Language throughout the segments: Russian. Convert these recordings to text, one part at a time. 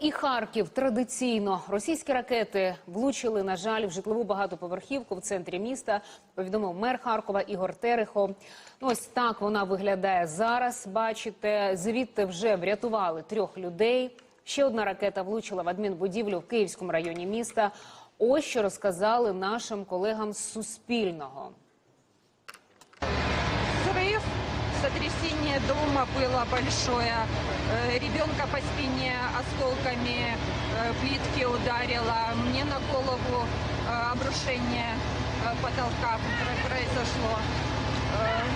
і Харків традиційно російські ракети влучили, на жаль, в житлову багатоповерхівку в центрі міста. Повідомив мер Харкова Ігор Терехов. Ну, ось так вона виглядає зараз. Бачите, звідти вже врятували трьох людей. Ще одна ракета влучила в адмінбудівлю в Київському районі міста. Ось що розказали нашим колегам з Суспільного. Сотрясение дома было большое. Э, Ребенка по спине осколками э, плитки ударило. Мне на голову э, обрушение потолка пр- произошло.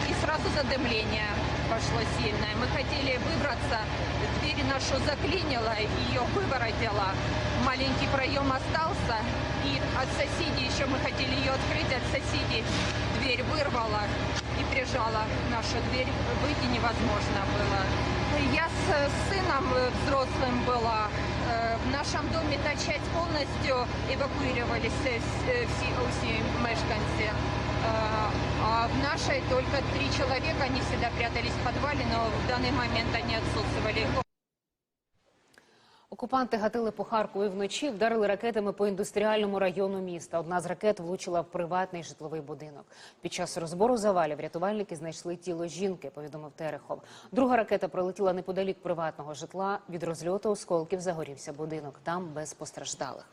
И сразу задымление пошло сильное. Мы хотели выбраться, дверь нашу заклинило, ее выворотило. Маленький проем остался, и от соседей еще мы хотели ее открыть, от соседей дверь вырвала и прижала нашу дверь. Выйти невозможно было. Я с сыном э, взрослым была. Э, В нашем доме та часть полностью эвакуировались э, все, все мешканцы. А в нашей только три человека, они всегда прятались в подвале, но в данный момент они отсутствовали. Окупанти гатили по Харкові вночі, вдарили ракетами по індустріальному району міста. Одна з ракет влучила в приватний житловий будинок. Під час розбору завалів рятувальники знайшли тіло жінки, повідомив Терехов. Друга ракета пролетіла неподалік приватного житла. Від розльоту осколків загорівся будинок. Там без постраждалих.